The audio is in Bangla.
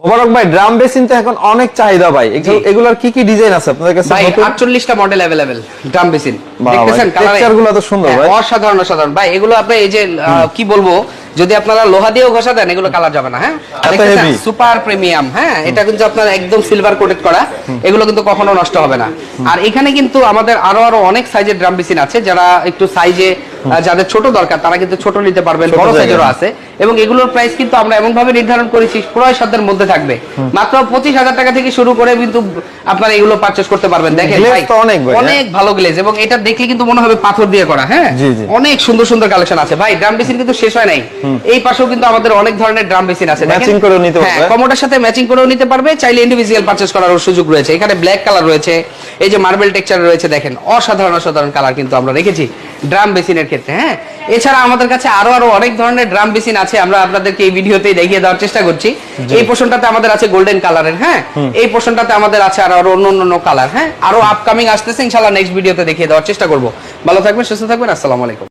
মোবারক ভাই ড্রাম বেসিন তো এখন অনেক চাহিদা ভাই। এগুলোর কি কি ডিজাইন আছে আপনাদের কাছে ভাই মডেল অ্যাভেলেবেল ড্রাম বেসিন। দেখতেছেন কালারে গুলো তো সুন্দর ভাই। অসাধারণ অসাধারণ। ভাই এগুলো আপনি এই যে কি বলব যদি আপনারা লোহা দিয়েও ঘষা দেন এগুলো কালার যাবে না হ্যাঁ? সুপার প্রিমিয়াম হ্যাঁ? এটা কিন্তু আপনার একদম সিলভার কোটেড করা। এগুলো কিন্তু কখনো নষ্ট হবে না। আর এখানে কিন্তু আমাদের আরও আরও অনেক সাইজের ড্রাম বেসিন আছে যারা একটু সাইজে যাদের ছোট দরকার তারা কিন্তু ছোট নিতে পারবেন বড়। সাইজেরও আছে। এবং এগুলোর প্রাইস কিন্তু আমরা এমন ভাবে নির্ধারণ করেছি ক্রয় সাধ্যের মধ্যে থাকবে। মাত্র পঁচিশ হাজার টাকা থেকে শুরু করে কিন্তু আপনারা এগুলো পারচেজ করতে পারবেন। দেখেন অনেক হ্যাঁ? অনেক ভালো গ্লেজ এবং এটা দেখলে কিন্তু মনে হবে পাথর দিয়ে করা হ্যাঁ। অনেক সুন্দর সুন্দর কালেকশন আছে। ভাই ড্রাম বেসিন কিন্তু শেষ হয় নাই। এই পাশেও কিন্তু আমাদের অনেক ধরনের ড্রাম বেসিন আছে। Matching করেও নিতে হ্যাঁ, পারবে। কমোডার সাথে ম্যাচিং করেও নিতে পারবে। চাইলে ইন্ডিভিজুয়াল পারচেজ করার সুযোগ রয়েছে। এখানে ব্ল্যাক কালার রয়েছে। এই যে মার্বেল টেক্সচার রয়েছে দেখেন অসাধারণ অসাধারণ কালার কিন্তু আমরা রেখেছি ড্রাম বেসিনের ক্ষেত্রে হ্যাঁ? এছাড়া আমাদের কাছে আরও আরও অনেক ধরনের ড্রাম বেসিন আছে আমরা আপনাদেরকে এই ভিডিওতেই দেখিয়ে দেওয়ার চেষ্টা করছি। এই পোর্শনটাতে আমাদের আছে গোল্ডেন কালারের হ্যাঁ? এই পোর্শনটাতে আমাদের আছে আরও আরও অন্য অন্য কালার হ্যাঁ? আরও আপকামিং আসতেছে ইনশাআল্লাহ নেক্সট ভিডিওতে দেখিয়ে দেওয়ার চেষ্টা করব। ভালো থাকবেন সুস্থ থাকবেন আসসালামু আলাইকুম।